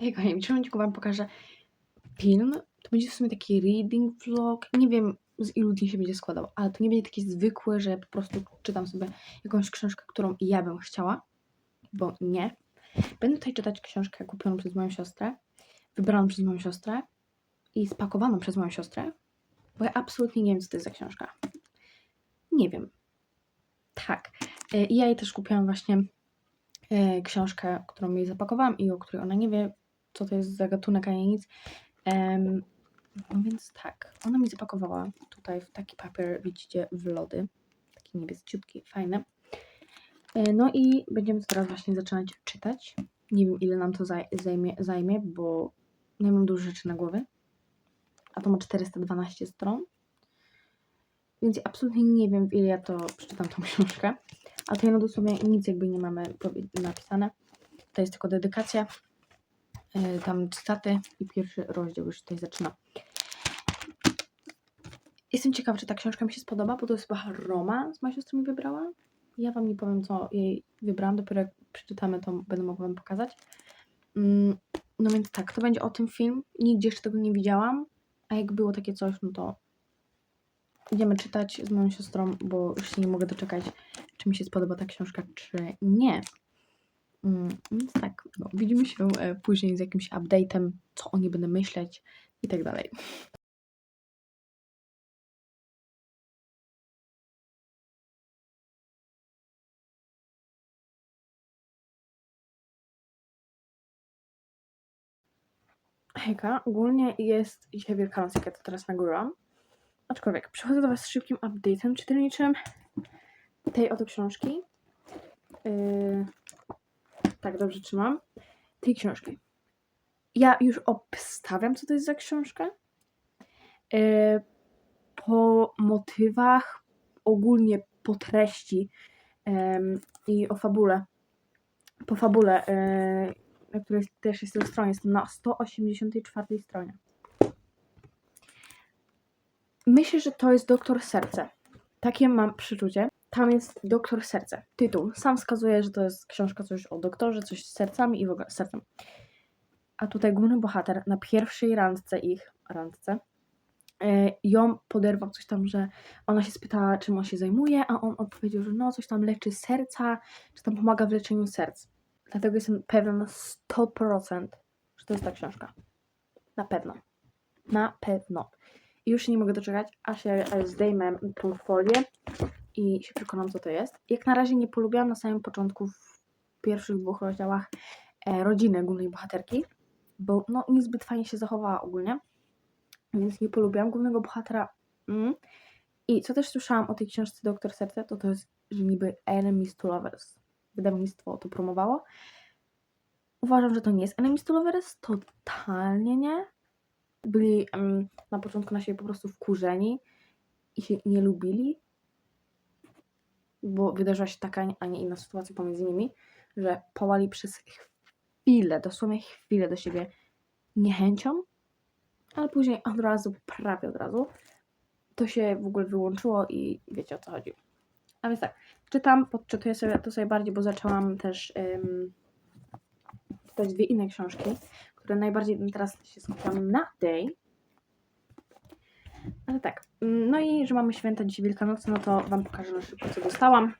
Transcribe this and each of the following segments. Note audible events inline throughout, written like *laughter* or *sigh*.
Hej kochani, w odcinku wam pokażę film. To będzie w sumie taki reading vlog. Nie wiem z ilu dni się będzie składał, ale to nie będzie takie zwykłe, że po prostu czytam sobie jakąś książkę, którą ja bym chciała, bo nie. Będę tutaj czytać książkę kupioną przez moją siostrę, wybraną przez moją siostrę i spakowaną przez moją siostrę, bo ja absolutnie nie wiem, co to jest za książka. Nie wiem. Tak. E, ja jej też kupiłam właśnie e, książkę, którą jej zapakowałam i o której ona nie wie, co to jest za gatunek, a nic. Em, no więc tak, ona mi zapakowała tutaj w taki papier, widzicie, w lody. Taki niebieściutki, fajny. E, No i będziemy teraz właśnie zaczynać czytać. Nie wiem, ile nam to zaj- zajmie, zajmie bo nie mam dużo rzeczy na głowie. A to ma 412 stron. Więc absolutnie nie wiem, w ile ja to przeczytam tą *laughs* książkę. A tutaj no dosłownie nic jakby nie mamy napisane. To jest tylko dedykacja. E, Tam cytaty i pierwszy rozdział już tutaj zaczyna. Jestem ciekawa, czy ta książka mi się spodoba, bo to jest chyba romans, moja siostra mi wybrała. Ja wam nie powiem, co jej wybrałam, dopiero jak przeczytamy, to będę mogła wam pokazać. Mm, No więc tak, to będzie o tym film. Nigdzie jeszcze tego nie widziałam, a jak było takie coś, no to idziemy czytać z moją siostrą, bo już się nie mogę doczekać, czy mi się spodoba ta książka, czy nie. Mm, Więc tak, no, widzimy się e, później z jakimś update'em, co o niej będę myśleć i tak dalej. Hejka, ogólnie jest dzisiaj Wielkanoc, jak ja to teraz nagrywam. Aczkolwiek przychodzę do Was z szybkim update'em czytelniczym tej oto książki. Yy, tak, dobrze trzymam. Tej książki. Ja już obstawiam, co to jest za książka. Yy, po motywach, ogólnie po treści i o fabule. Po fabule, yy, na której też jest na stronie. Jestem na 184 stronie. Myślę, że to jest Doktor Serce. Takie mam przeczucie. Tam jest Doktor Serce. Tytuł. Sam wskazuje, że to jest książka coś o doktorze, coś z sercami i w ogóle z sercem. A tutaj główny bohater na pierwszej randce ich, randce, e, ją poderwał coś tam, że ona się spytała, czym on się zajmuje, a on odpowiedział, że no coś tam leczy serca, czy tam pomaga w leczeniu serc. Dlatego jestem pewna na 100%, że to jest ta książka. Na pewno. Na pewno. I już się nie mogę doczekać, aż ja zdejmę tą folię i się przekonam, co to jest. Jak na razie nie polubiłam na samym początku, w pierwszych dwóch rozdziałach, e, rodziny głównej bohaterki, bo no, niezbyt fajnie się zachowała ogólnie, więc nie polubiłam głównego bohatera. Mm. I co też słyszałam o tej książce Doktor Serce, to to jest, że niby Enemies to Lovers. Wydawnictwo to promowało. Uważam, że to nie jest Enemies to Lovers, totalnie nie. Byli em, na początku na siebie po prostu wkurzeni i się nie lubili, bo wydarzyła się taka, a nie inna sytuacja pomiędzy nimi, że pałali przez chwilę, dosłownie chwilę do siebie niechęcią, ale później od razu, prawie od razu, to się w ogóle wyłączyło i wiecie o co chodzi. A więc tak, czytam, podczytuję sobie to sobie bardziej, bo zaczęłam też um, czytać dwie inne książki, które najbardziej teraz się skupiam na tej. Ale tak, no i że mamy święta dzisiaj Wielkanocy, no to Wam pokażę na szybko, co dostałam.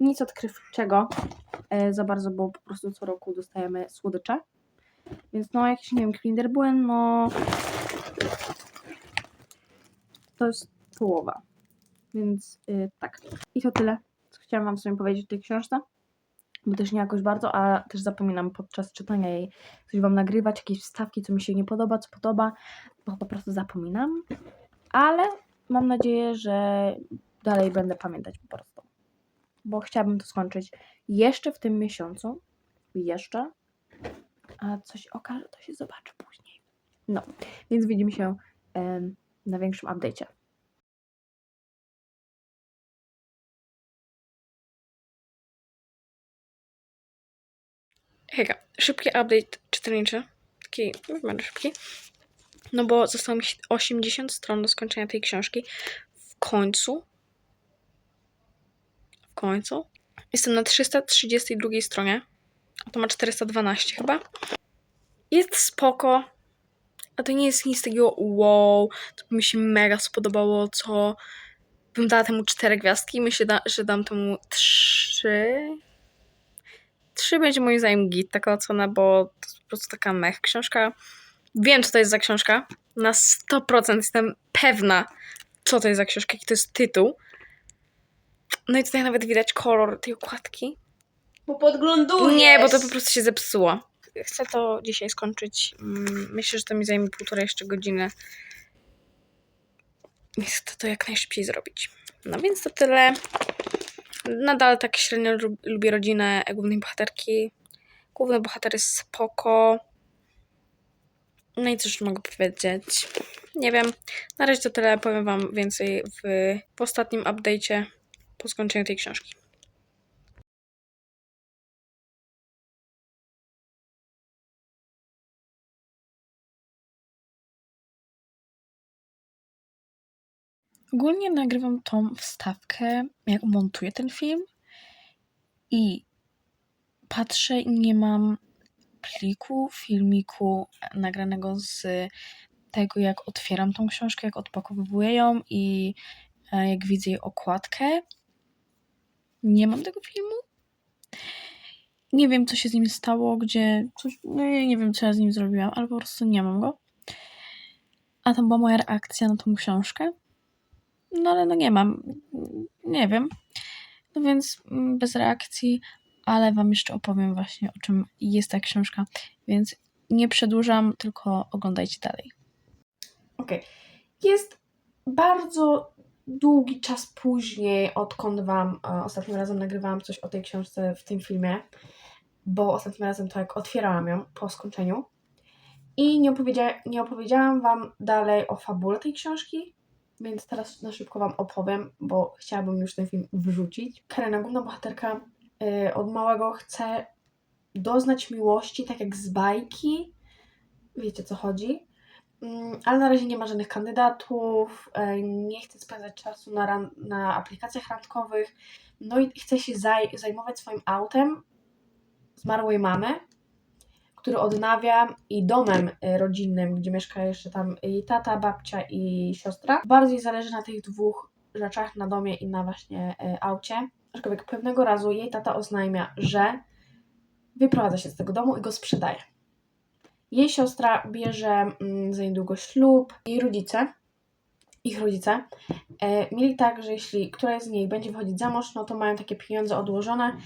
Nic odkrywczego e, za bardzo, bo po prostu co roku dostajemy słodycze. Więc no, jakiś, nie wiem, Kinder no... To jest połowa. Więc y, tak. I to tyle, co chciałam Wam sobie powiedzieć o tej książce. Bo też nie jakoś bardzo, a też zapominam podczas czytania jej coś Wam nagrywać, jakieś wstawki, co mi się nie podoba, co podoba, bo po prostu zapominam. Ale mam nadzieję, że dalej będę pamiętać po prostu. Bo chciałabym to skończyć jeszcze w tym miesiącu. Jeszcze. A coś okaże, to się zobaczy później. No, więc widzimy się em, na większym update'cie. Hejka, szybki update czytelniczy. Taki w miarę szybki. No bo zostało mi 80 stron do skończenia tej książki. W końcu. W końcu. Jestem na 332 stronie. A to ma 412 chyba. jest spoko, a to nie jest nic takiego wow, to by mi się mega spodobało, co bym dała temu cztery gwiazdki. Myślę, że dam temu trzy. Trzy będzie moim zdaniem git, taka ocena, bo to jest po prostu taka mech książka. Wiem, co to jest za książka. Na 100% jestem pewna, co to jest za książka, jaki to jest tytuł. No i tutaj nawet widać kolor tej okładki. Bo podglądujesz. Nie, bo to po prostu się zepsuło. Chcę to dzisiaj skończyć. Mm, Myślę, że to mi zajmie półtorej jeszcze godziny. Chcę to jak najszybciej zrobić. No więc to tyle. Nadal tak średnio lub- lubię rodzinę głównej bohaterki. Główny bohater jest spoko. No i cóż mogę powiedzieć? Nie wiem. Na razie to tyle. Powiem wam więcej w, w ostatnim update'cie po skończeniu tej książki. Ogólnie nagrywam tą wstawkę, jak montuję ten film i patrzę i nie mam pliku, filmiku nagranego z tego, jak otwieram tą książkę, jak odpakowuję ją i e, jak widzę jej okładkę. Nie mam tego filmu. Nie wiem, co się z nim stało, gdzie coś, no ja nie wiem, co ja z nim zrobiłam, ale po prostu nie mam go. A tam była moja reakcja na tą książkę. No ale no nie mam. Nie wiem. No więc mm, bez reakcji, ale wam jeszcze opowiem właśnie o czym jest ta książka. Więc nie przedłużam, tylko oglądajcie dalej. Okej. Jest bardzo długi czas później, odkąd Wam e, ostatnim razem nagrywałam coś o tej książce w tym filmie, bo ostatnim razem to jak otwierałam ją po skończeniu. I nie, opowiedzia- nie opowiedziałam Wam dalej o fabule tej książki, więc teraz na szybko Wam opowiem, bo chciałabym już ten film wrzucić. Karena, główna bohaterka, y, od małego chce doznać miłości, tak jak z bajki. Wiecie co chodzi. Mm, ale na razie nie ma żadnych kandydatów, e, nie chce spędzać czasu na, ran- na aplikacjach randkowych, no i chce się zaj- zajmować swoim autem zmarłej mamy, który odnawia i domem e, rodzinnym, gdzie mieszka jeszcze tam jej tata, babcia i siostra. Bardziej zależy na tych dwóch rzeczach, na domie i na właśnie e, aucie. Aczkolwiek pewnego razu jej tata oznajmia, że wyprowadza się z tego domu i go sprzedaje. Jej siostra bierze mm, za niedługo ślub. Jej rodzice, ich rodzice, e, mieli tak, że jeśli któraś z niej będzie wychodzić za mąż, no to mają takie pieniądze odłożone,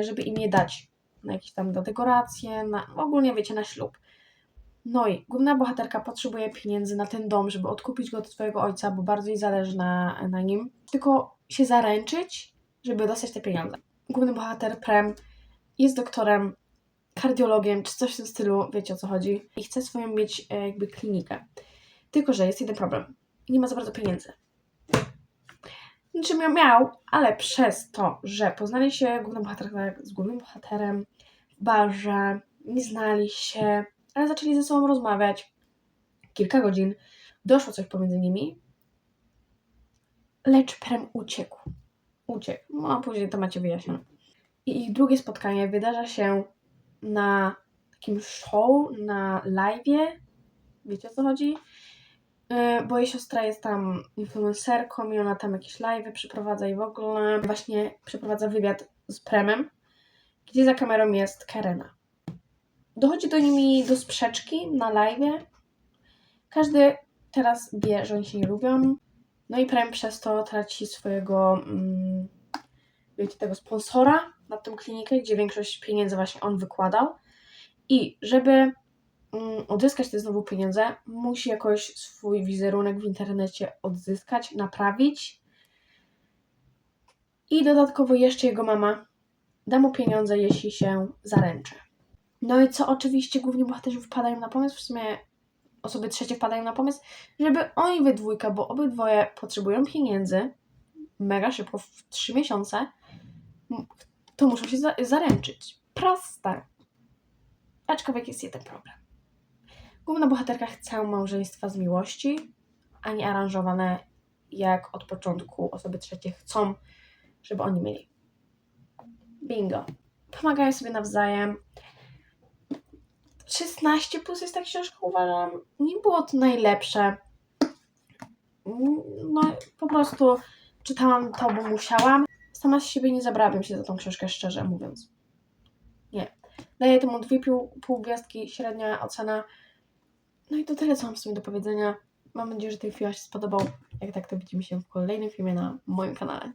żeby im je dać na jakieś tam na dekoracje, na, ogólnie wiecie, na ślub. No i główna bohaterka potrzebuje pieniędzy na ten dom, żeby odkupić go od swojego ojca, bo bardzo jej zależy na, na nim. Tylko się zaręczyć, żeby dostać te pieniądze. Główny bohater Prem jest doktorem, kardiologiem, czy coś w tym stylu, wiecie o co chodzi, i chce swoją mieć e, jakby klinikę. Tylko, że jest jeden problem. Nie ma za bardzo pieniędzy. Znaczy miał, miał, ale przez to, że poznali się głównym bohaterem z głównym bohaterem w barze, nie znali się, ale zaczęli ze sobą rozmawiać kilka godzin, doszło coś pomiędzy nimi, lecz Prem uciekł. Uciekł. No a później to macie wyjaśnione. I ich drugie spotkanie wydarza się na takim show, na live'ie. Wiecie o co chodzi? Yy, Bo jej siostra jest tam influencerką i ona tam jakieś live'y przeprowadza i w ogóle właśnie przeprowadza wywiad z Premem, gdzie za kamerą jest Karena. Dochodzi do nimi do sprzeczki na live'ie. Każdy teraz wie, że oni się nie lubią. No i Prem przez to traci swojego, mm, wiecie, tego sponsora na tą klinikę, gdzie większość pieniędzy właśnie on wykładał. I żeby odzyskać te znowu pieniądze, musi jakoś swój wizerunek w internecie odzyskać, naprawić. I dodatkowo jeszcze jego mama da mu pieniądze, jeśli się zaręczy. No i co oczywiście główni bohaterzy wpadają na pomysł, w sumie osoby trzecie wpadają na pomysł, żeby oni we dwójkę, bo obydwoje potrzebują pieniędzy mega szybko, w trzy miesiące, to muszą się za- zaręczyć. Proste. Aczkolwiek jest jeden problem. Główna bohaterka chce małżeństwa z miłości, a nie aranżowane jak od początku osoby trzecie chcą, żeby oni mieli. Bingo. Pomagają sobie nawzajem. 16 plus jest ta książka, uważam. Nie było to najlepsze. No, po prostu czytałam to, bo musiałam. Sama z siebie nie zabrałabym się za tą książkę, szczerze mówiąc. Nie. Daję temu dwie pół, pół gwiazdki, średnia ocena. No i to tyle, co mam w sumie do powiedzenia. Mam nadzieję, że ten film się spodobał. Jak tak, to widzimy się w kolejnym filmie na moim kanale.